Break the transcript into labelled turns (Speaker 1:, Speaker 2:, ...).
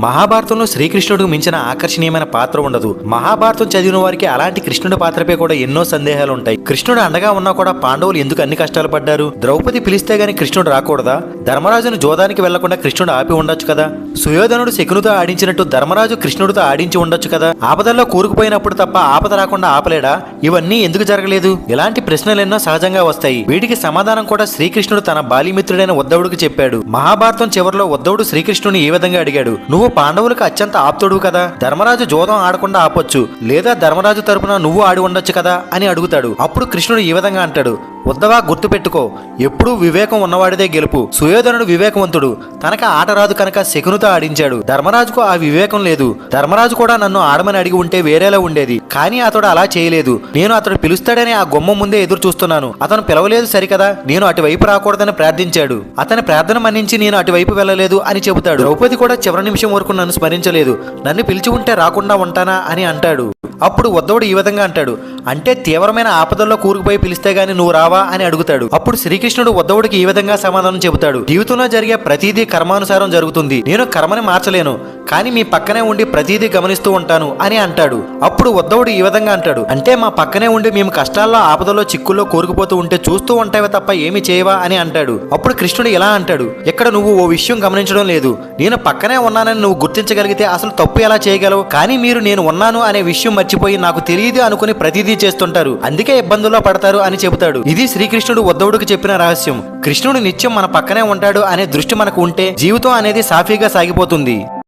Speaker 1: మహాభారతంలో శ్రీకృష్ణుడికి మించిన ఆకర్షణీయమైన పాత్ర ఉండదు. మహాభారతం చదివిన వారికి అలాంటి కృష్ణుడి పాత్రపై కూడా ఎన్నో సందేహాలు ఉంటాయి. కృష్ణుడు అండగా ఉన్నా కూడా పాండవులు ఎందుకు అన్ని కష్టాలు పడ్డారు? ద్రౌపది పిలిస్తే గాని కృష్ణుడు రాకూడదా? ధర్మరాజును జోదానికి వెళ్ళకుండా కృష్ణుడు ఆపి ఉండొచ్చు కదా? సుయోధనుడు శకునుతో ఆడించినట్టు ధర్మరాజు కృష్ణుడితో ఆడించి ఉండొచ్చు కదా? ఆపదల్లో కూరుకుపోయినప్పుడు తప్ప ఆపద రాకుండా ఆపలేడా? ఇవన్నీ ఎందుకు జరగలేదు? ఇలాంటి ప్రశ్నలెన్నో సహజంగా వస్తాయి. వీటికి సమాధానం కూడా శ్రీకృష్ణుడు తన బాలిమిత్రుడైన ఉద్ధవుడికి చెప్పాడు. మహాభారతం చివరిలో ఉద్ధవుడు శ్రీకృష్ణుని ఈ విధంగా అడిగాడు? నువ్వు పాండవులకు అత్యంత ఆప్తుడు కదా. ధర్మరాజు జోదం ఆడకుండా ఆపొచ్చు. లేదా ధర్మరాజు తరపున నువ్వు ఆడి ఉండొచ్చు కదా అని అడుగుతాడు. అప్పుడు కృష్ణుడు ఈ విధంగా అంటాడు. ఉద్దవా గుర్తుపెట్టుకో ఎప్పుడూ వివేకం ఉన్నవాడిదే గెలుపు. సుయోధనుడు వివేకవంతుడు తనక ఆట రాదు కనుక శకునుతో ఆడించాడు. ధర్మరాజుకు ఆ వివేకం లేదు. ధర్మరాజు కూడా నన్ను ఆడమని అడిగి ఉంటే వేరేలా ఉండేది. కానీ అతడు అలా చేయలేదు. నేను అతడు పిలుస్తాడని ఆ గుమ్మం ముందే ఎదురు చూస్తున్నాను. అతను పిలవలేదు సరికదా? నేను అటువైపు రాకూడదని ప్రార్థించాడు. అతని ప్రార్థన మన్నించి నేను అటువైపు వెళ్ళలేదు అని చెబుతాడు. ద్రౌపది కూడా చివరి నిమిషం వరకు నన్ను స్మరించలేదు. నన్ను పిలిచి ఉంటే రాకుండా ఉంటానా అని అంటాడు. అప్పుడు ఉద్ధవుడు ఈ విధంగా అంటాడు అంటే తీవ్రమైన ఆపదల్లో కూరుకుపోయి పిలిస్తే గాని నువ్వు రావా? అని అడుగుతాడు. అప్పుడు శ్రీకృష్ణుడు ఉద్ధవుడికి ఈ విధంగా సమాధానం చెబుతాడు జీవితంలో జరిగే ప్రతిదీ కర్మానుసారం జరుగుతుంది. నేను కర్మని మార్చలేను కానీ మీ పక్కనే ఉండి ప్రతిదీ గమనిస్తూ ఉంటాను అని అంటాడు. అప్పుడు ఉద్ధవుడు ఈ విధంగా అంటాడు అంటే మా పక్కనే ఉండి మేము కష్టాల్లో ఆపదలో చిక్కుల్లో కూరుకుపోతూ ఉంటే చూస్తూ ఉంటావే తప్ప ఏమి చేయవా? అని అంటాడు. అప్పుడు కృష్ణుడు ఇలా అంటాడు ఇక్కడ నువ్వు ఓ విషయం గమనించడం లేదు. నేను పక్కనే ఉన్నానని నువ్వు గుర్తించగలిగితే అసలు తప్పు ఎలా చేయగలవు? కానీ మీరు నేను ఉన్నాను అనే విషయం మర్చిపోయి నాకు తెలియదు అనుకుని ప్రతిదీ చేస్తుంటారు. అందుకే ఇబ్బందుల్లో పడతారు అని చెబుతాడు. ఇది శ్రీకృష్ణుడు ఉద్ధవుడికి చెప్పిన రహస్యం. కృష్ణుడు నిత్యం మన పక్కనే ఉంటాడు అనే దృష్టి మనకు ఉంటే జీవితం అనేది సాఫీగా సాగిపోతుంది.